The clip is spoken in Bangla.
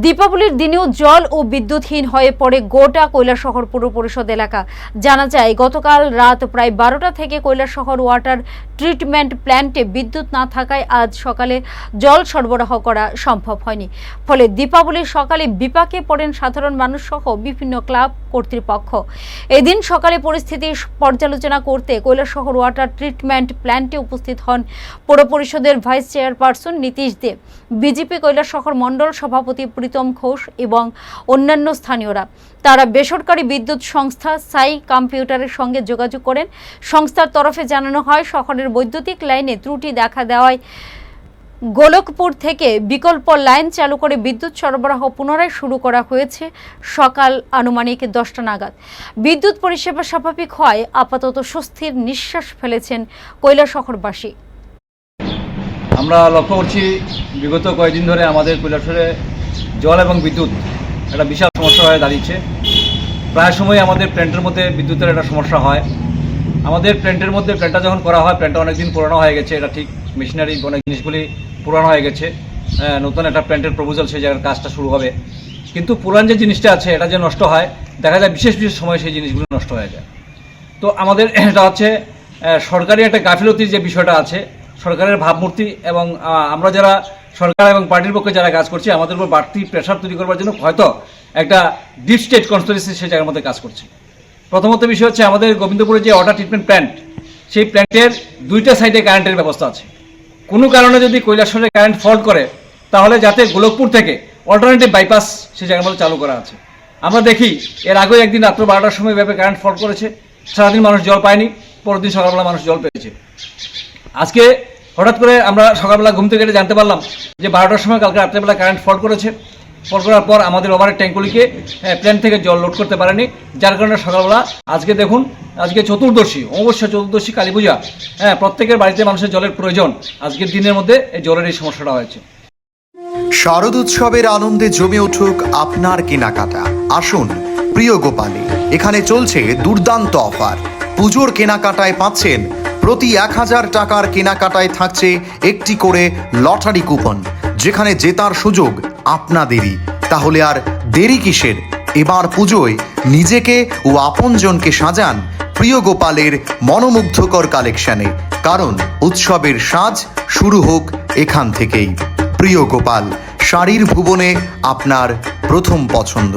দীপাবলির দিনেও জল ও বিদ্যুৎহীন হয়ে পড়ে গোটা কৈলাসহর পুর পরিষদ এলাকা। জানা যায়, গতকাল রাত প্রায় বারোটা থেকে কৈলাসহর ওয়াটার ট্রিটমেন্ট প্ল্যান্টে বিদ্যুৎ না থাকায় আজ সকালে জল সরবরাহ করা সম্ভব হয়নি। ফলে দীপাবলির সকালে বিপাকে পড়েন সাধারণ মানুষ সহ বিভিন্ন ক্লাব কর্তৃপক্ষ। এদিন সকালে পরিস্থিতি পর্যালোচনা করতে কৈলাসহর ওয়াটার ট্রিটমেন্ট প্ল্যান্টে উপস্থিত হন পৌর পরিষদের vice chairperson Nitish Deb BJP Kailashahar মণ্ডল সভাপতি প্রীতম ঘোষ এবং অন্যান্য স্থানীয়রা। তারা বেসরকারি বিদ্যুৎ সংস্থা সাই কম্পিউটারের সঙ্গে যোগাযোগ করেন। সংস্থার তরফে জানানো হয়, শহরের বৈদ্যুতিক লাইনে ত্রুটি দেখা দেওয়ায় গোলকপুর থেকে বিকল্প লাইন চালু করে বিদ্যুৎ সরবরাহ পুনরায় শুরু করা হয়েছে সকাল আনুমানিক দশটা নাগাদ। বিদ্যুৎ পরিষেবা স্বাভাবিক হয় আপাতত স্বস্তির নিঃশ্বাস ফেলেছেন কৈলাসহরবাসী। আমরা লক্ষ্য করছি, বিগত কয়েকদিন ধরে আমাদের কৈলাসরে জল এবং বিদ্যুৎ একটা বিশাল সমস্যা হয়ে দাঁড়িয়েছে। প্রায় সময় আমাদের প্ল্যান্টের মধ্যে বিদ্যুতের একটা সমস্যা হয়। আমাদের প্ল্যান্টের মধ্যে প্ল্যান্টটা যখন করা হয়, প্ল্যান্টটা অনেকদিন পুরানো হয়ে গেছে। এটা ঠিক মেশিনারি অনেক জিনিসগুলি পুরানো হয়ে গেছে। নতুন একটা প্ল্যান্টের প্রপোজাল সেই জায়গার কাজটা শুরু হবে। কিন্তু পুরান যে জিনিসটা আছে, এটা যে নষ্ট হয়, দেখা যায় বিশেষ বিশেষ সময় সেই জিনিসগুলো নষ্ট হয়ে যায়। তো আমাদের এটা হচ্ছে সরকারি একটা গাফিলতির যে বিষয়টা আছে, সরকারের ভাবমূর্তি এবং আমরা যারা সরকার এবং পার্টির পক্ষে যারা কাজ করছে, আমাদের উপর বাড়তি প্রেশার তৈরি করবার জন্য হয়তো একটা ডিপ স্টেট কনস্টিটিউন্সি সেই জায়গার মধ্যে কাজ করছে। প্রথমত বিষয় হচ্ছে আমাদের গোবিন্দপুরে যে ওয়াটার ট্রিটমেন্ট প্ল্যান্ট সেই প্ল্যান্টের দুইটা সাইডে কারেন্টের ব্যবস্থা আছে। কোনো কারণে যদি কৈলাসরে কারেন্ট ফল্ট করে, তাহলে যাতে গোলকপুর থেকে অল্টারনেটিভ বাইপাস সেই জায়গার মধ্যে চালু করা আছে। আমরা দেখি, এর আগেও একদিন রাত্র বারোটার সময় ব্যাপে কারেন্ট ফল্ট করেছে। সারাদিন মানুষ জল পায়নি পরের দিন সকালবেলা মানুষ জল পেয়েছে। আজকে হঠাৎ করে আমরা সকালবেলা ঘুম থেকে জানতে পারলাম যে বারোটার সময় কালকে রাত্রেবেলা কারেন্ট ফল্ট করেছে। ফল্ট করার পর আমাদের ওভারের ট্যাঙ্কগুলিকে প্ল্যান থেকে জল লোড করতে পারেনি। যার কারণে সকালবেলা আজকে দেখুন, আজকে চতুর্দশী অবশ্যই চতুর্দশী, কালী পূজা হ্যাঁ প্রত্যেকের বাড়িতে মানুষের জলের প্রয়োজন। আজকের দিনের মধ্যে এই জলের এই সমস্যাটা হয়েছে। শারদ উৎসবের আনন্দে জমে উঠুক আপনার কেনাকাটা। আসুন, প্রিয় গোপালে, এখানে চলছে দুর্দান্ত অফার। পুজোর কেনাকাটায় পাচ্ছেন প্রতি এক হাজার টাকার কেনাকাটায় থাকছে একটি করে লটারি কুপন, যেখানে জেতার সুযোগ আপনাদেরই। তাহলে আর দেরি কিসের? এবার পুজোয় নিজেকে ও আপনজনকে সাজান প্রিয় গোপালের মনোমুগ্ধকর কালেকশনে, কারণ উৎসবের সাজ শুরু হোক এখান থেকেই। প্রিয় গোপাল, শাড়ির ভুবনে আপনার প্রথম পছন্দ।